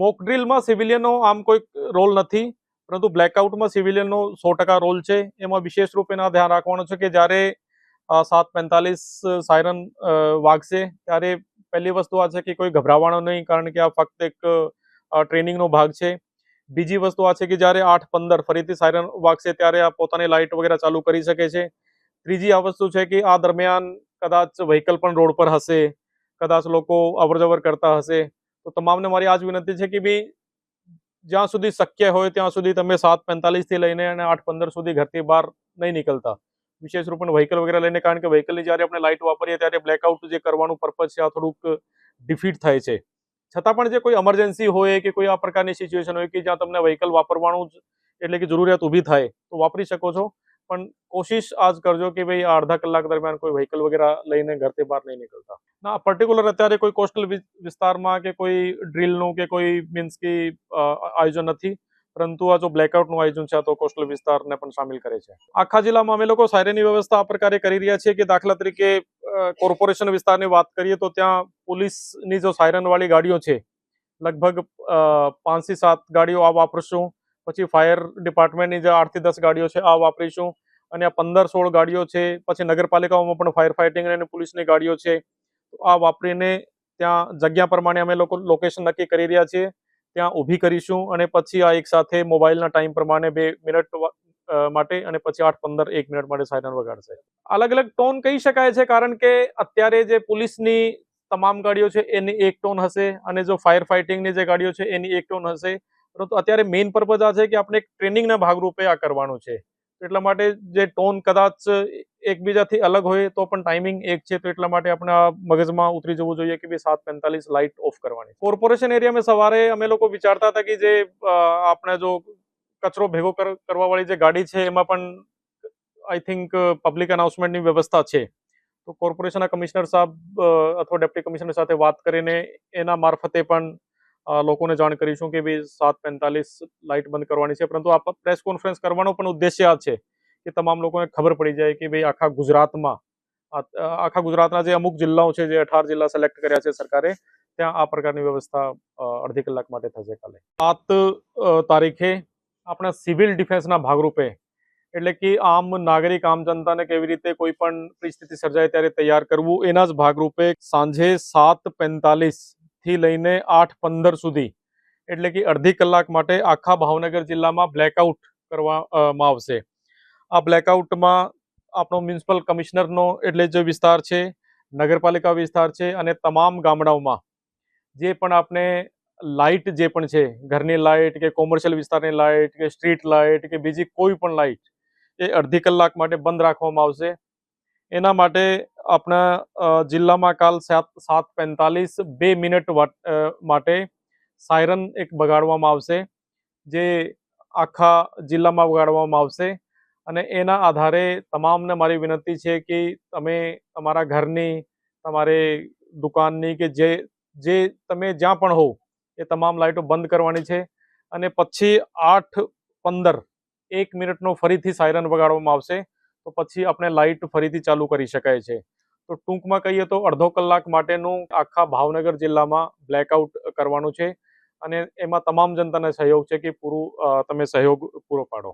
Mock ડ્રીલમાં સિવિલિયનનો આમ કોઈ role નથી, પરંતુ બ્લેકઆઉટમાં સિવિલિયનનો સો ટકા રોલ છે. એમાં વિશેષ રૂપેના ધ્યાન રાખવાનું છે કે જ્યારે સાત પેંતાલીસ સાયરન વાગશે, ત્યારે પહેલી વસ્તુ આ છે કે કોઈ ગભરાવાનો નહીં, કારણ કે આ ફક્ત એક ટ્રેનિંગનો ભાગ છે. બીજી વસ્તુ આ છે કે જ્યારે આઠ પંદર ફરીથી સાયરન વાગશે, ત્યારે આ પોતાની લાઇટ વગેરે ચાલુ કરી શકે છે. ત્રીજી આ વસ્તુ છે કે આ દરમિયાન કદાચ વ્હીકલ પણ રોડ પર હશે, કદાચ લોકો અવરજવર કરતા હશે. તો તમામને મારી આ વિનંતી છે કે ભાઈ જ્યાં સુધી શક્ય હોય ત્યાં સુધી તમે સાતથી લઈને અને આઠ પંદર સુધી ઘરથી બહાર નહીં નીકળતા. વિશેષ રૂપે વ્હીકલ વગેરે લઈને, કારણ કે વ્હીકલની જ્યારે આપણે લાઇટ વાપરીએ ત્યારે બ્લેકઆઉટ જે કરવાનું પર્પઝ છે, આ થોડુંક ડિફીટ થાય છે. છતાં પણ જે કોઈ ઇમરજન્સી હોય કે કોઈ આ પ્રકારની સિચ્યુએશન હોય કે જ્યાં તમને વ્હીકલ વાપરવાનું જ એટલે કે જરૂરિયાત ઊભી થાય, તો વાપરી શકો છો. પણ કોશિશ આ જ કરજો કે ભાઈ અડધા કલાક દરમિયાન કોઈ વ્હીકલ વગેરે લઈને ઘરથી બહાર નહીં નીકળતા ના પર્ટિક્યુલર અત્યારે કોઈ કોસ્ટલ વિસ્તારમાં કે કોઈ ડ્રીલનું કે કોઈ મીન્સ કે આયોજન નથી પરંતુ આ જો બ્લેકઆઉટનું આયોજન છે તો કોસ્ટલ વિસ્તારને પણ સામેલ કરે છે આખા જિલ્લામાં અમે લોકો સાયરેની વ્યવસ્થા આ પ્રકારે કરી રહ્યા છીએ કે દાખલા તરીકે કોર્પોરેશન વિસ્તારની વાત કરીએ તો ત્યાં પોલીસની જો સાયરનવાળી ગાડીઓ છે લગભગ પાંચથી સાત ગાડીઓ આ વાપરશું પછી ફાયર ડિપાર્ટમેન્ટની જે આઠથી દસ ગાડીઓ છે આ વાપરીશું અને આ પંદર સોળ ગાડીઓ છે, પછી નગરપાલિકાઓમાં પણ ફાયર ફાઇટિંગ અને પોલીસની ગાડીઓ છે. આ વાપરીને ત્યાં જગ્યા પ્રમાણે અમે લોકો લોકેશન નક્કી કરી રહ્યા છીએ. ત્યાં ઊભી કરીશું અને પછી આ એક સાથે મોબાઈલના ટાઈમ પ્રમાણે બે મિનિટ માટે અને પછી આઠ પંદર એક મિનિટ માટે સાયરન વગાડશે. અલગ અલગ ટોન કહી શકાય છે, કારણ કે અત્યારે જે પોલીસની તમામ ગાડીઓ છે, એની એક ટોન હશે અને જો ફાયર ફાઇટિંગની જે ગાડીઓ છે, એની એક ટોન હશે. પરંતુ અત્યારે મેઇન પર્પઝ આ છે કે આપણે એક ટ્રેનિંગના ભાગરૂપે આ કરવાનું છે. એટલા માટે જે ટોન કદાચ એકબીજાથી અલગ હોય તો પણ ટાઈમિંગ એક છે, તો એટલા માટે આપણે આ મગજમાં ઉતરી જવું જોઈએ કે ભાઈ સાત પેંતાલીસ લાઇટ ઓફ કરવાની. કોર્પોરેશન એરિયામાં સવારે અમે લોકો વિચારતા હતા કે જે આપણે જો કચરો ભેગો કરવાવાળી જે ગાડી છે, એમાં પણ આઈ થિંક પબ્લિક અનાઉન્સમેન્ટની વ્યવસ્થા છે. તો કોર્પોરેશનના કમિશનર સાહેબ અથવા ડેપ્ટી કમિશનર સાથે વાત કરીને એના મારફતે પણ લોકોને જાણ કરીશું કે ભાઈ સાત પેંતાલીસ લાઇટ બંધ કરવાની છે. પરંતુ આ પ્રેસ કોન્ફરન્સ કરવાનો પણ ઉદ્દેશ્ય આ છે કે તમામ લોકોને ખબર પડી જાય કે ભાઈ આખા ગુજરાતમાં આખા ગુજરાતના જે અમુક જિલ્લાઓ છે, જે અઢાર જિલ્લા સિલેક્ટ કર્યા છે સરકારે, ત્યાં આ પ્રકારની વ્યવસ્થા અડધી કલાક માટે થશે કાલે. સાત તારીખે આપણા સિવિલ ડિફેન્સના ભાગરૂપે, એટલે કે આમ નાગરિક, આમ જનતાને કેવી રીતે કોઈ પણ પરિસ્થિતિ સર્જાય ત્યારે તૈયાર કરવું, એના જ ભાગરૂપે સાંજે સાત પેંતાલીસ થી લઈને આઠ પંદર સુધી. એટલે કે અડધી કલાક માટે આખા ભાવનગર જિલ્લામાં બ્લેકઆઉટ કરવામાં આવશે. આ બ્લેકઆઉટમાં આપણો મ્યુનિસિપલ કમિશનરનો એટલે જે વિસ્તાર છે, નગરપાલિકા વિસ્તાર છે અને તમામ ગામડાઓમાં જે પણ આપણે લાઇટ જે પણ છે, ઘરની લાઇટ કે કોમર્શિયલ વિસ્તારની લાઇટ કે સ્ટ્રીટ લાઇટ કે બીજી કોઈ પણ લાઇટ, એ અડધી કલાક માટે બંધ રાખવામાં આવશે. એના માટે આપણા જિલ્લામાં કાલ સાત સાત પેંતાલીસ બે મિનિટ માટે સાયરન એક બગાડવામાં આવશે, જે આખા જિલ્લામાં વગાડવામાં આવશે. અને એના આધારે તમામને મારી વિનંતી છે કે તમે તમારા ઘરની, તમારે દુકાનની કે જે જે તમે જ્યાં પણ હો એ તમામ લાઇટો બંધ કરવાની છે. અને પછી આઠ પંદર, એક મિનિટનો ફરીથી સાયરન વગાડવામાં આવશે. તો પછી આપણે લાઇટ ફરીથી ચાલુ કરી શકાય છે. તો ટૂંકમાં કહીએ તો અડધો કલાક માટેનું આખા ભાવનગર જિલ્લામાં બ્લેકઆઉટ કરવાનું છે અને એમાં તમામ જનતાને સહયોગ છે કે પૂરું તમે સહયોગ પૂરો પાડો.